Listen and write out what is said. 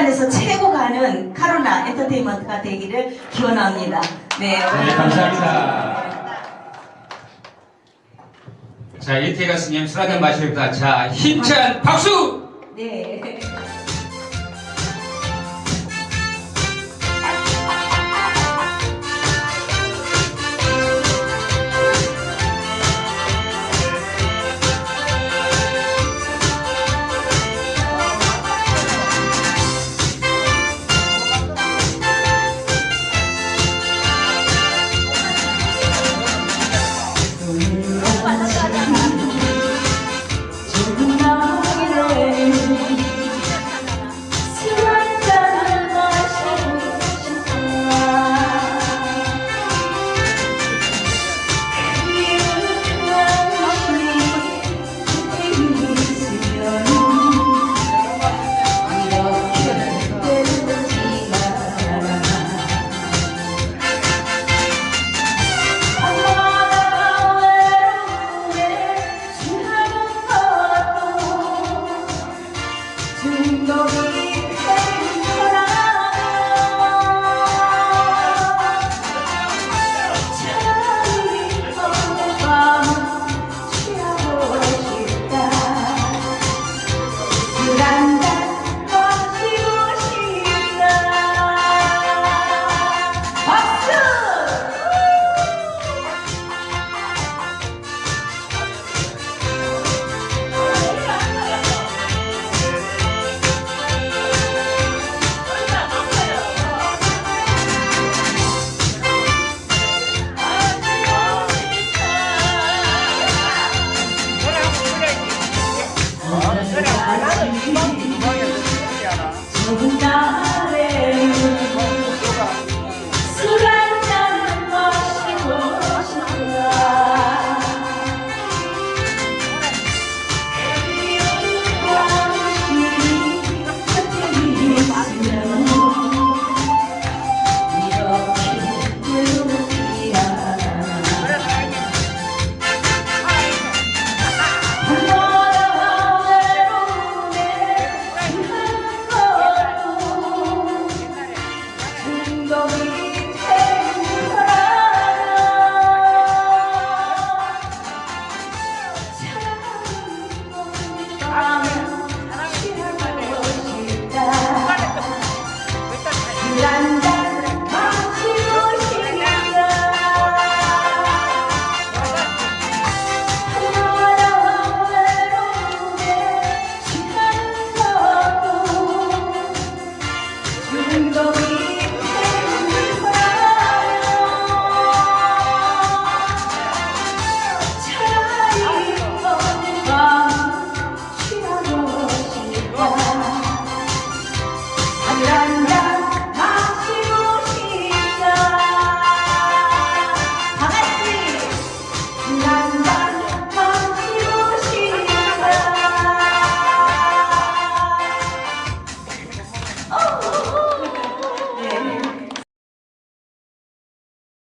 울산에서 최고 가는 카로나 엔터테인먼트가 되기를 기원합니다. 네. 네, 감사합니다. 자, 이태 가수님 술 한잔 마십니다. 자, 힘찬 박수! 네. No. um,